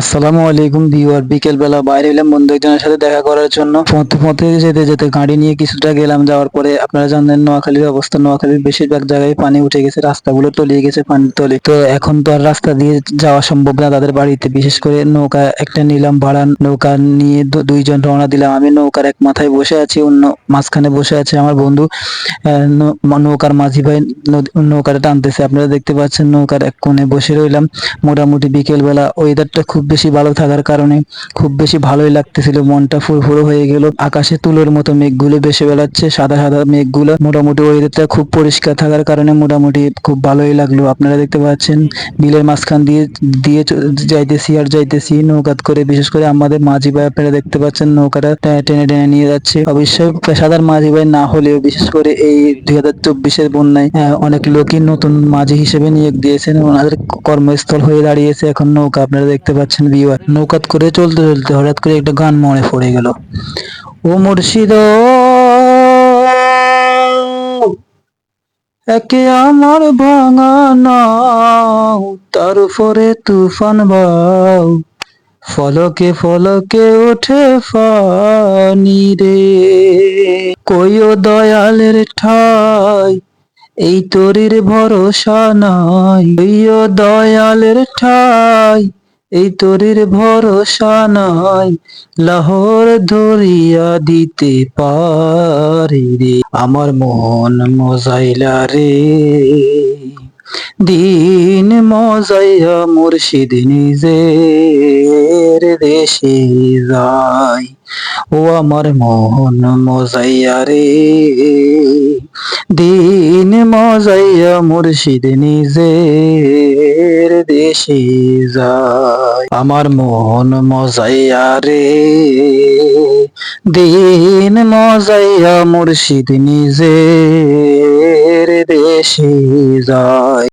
আসসালামু আলাইকুম ভিউয়ার বিকেল বেলা বাইরে এলাম বন্ধু একজনের সাথে দেখা করার জন্য। পথে পথে যেতে যেতে গাড়ি নিয়ে কিছুটা গেলাম, যাওয়ার পরে আপনারা জানেন নোয়াখালীর অবস্থা। নোয়াখালীর বেশিরভাগ জায়গায় পানি উঠে গেছে, রাস্তাগুলো তলিয়ে গেছে পানির তলে। তো এখন তো আর রাস্তা দিয়ে যাওয়া সম্ভব না তাদের বাড়িতে। বিশেষ করে নৌকা একটা নিলাম, ভাড়া নৌকা নিয়ে দুইজন রওনা দিলাম। আমি নৌকার এক মাথায় বসে আছি, অন্য মাঝখানে বসে আছে আমার বন্ধু। নৌকার মাঝি ভাই নৌকাটা টানতেছে। আপনারা দেখতে পাচ্ছেন নৌকার এক কোণে বসে রইলাম। মোটামুটি বিকেল বেলা ওয়েদারটা খুব বেশি ভালো থাকার কারণে খুব বেশি ভালোই লাগতেছিল। মনটা ফুরফুরো হয়ে গেল। আকাশে তুলোর মতো মেঘগুলো ভেসে বেড়াচ্ছে, সাদা সাদা মেঘগুলো। মোটামুটি ওয়েদারটা খুব পরিষ্কার থাকার কারণে মোটামুটি খুব ভালোই লাগল। আপনারা দেখতে পাচ্ছেন বিলের মাঝখান দিয়ে দিয়ে যাইতেছি আর যাইতেছি। নৌকাত করে, বিশেষ করে আমাদের মাঝি ভাই আপনারা দেখতে পাচ্ছেন, নৌকাটা টেনে টেনে নিয়ে যাচ্ছে। অবশ্যই পেশাদার মাঝি ভাই না হলেও, বিশেষ করে এই দুই হাজার চব্বিশের বন্যায় অনেক লোকই নতুন মাঝি হিসেবে নিয়োগ দিয়েছেন ওনাদের কর্মস্থল হয়ে দাঁড়িয়েছে এখন নৌকা। আপনারা দেখতে পাচ্ছেন। ভিউয়ার নৌকাত করে চলতে চলতে হঠাৎ করে একটা গান মনে পড়ে গেল। ও মুর্শিদ, একে আমার ভাঙা নাও তার উপরে তুফান বাও। ফলকে ফলকে ওঠে ফানি রে। কইও দয়ালের ঠাই, এই তরির ভরসা নাই। কইও দয়ালের ঠাই এই তরির ভরসা নাই লাহোর ধরিয়া দিতে পারি রে। আমার মন মজাইলা রে। দিন মজাইয়া মুর্শিদ নিজের দেশে যাই ও আমার মোহন মজাইয়া রে। দিন মজাইয়া মুর্শিদ নিজের দেশে যায়। আমার মন মজাইয়া রে। দিন মজাইয়া মুর্শিদ নিজের দেশে যায়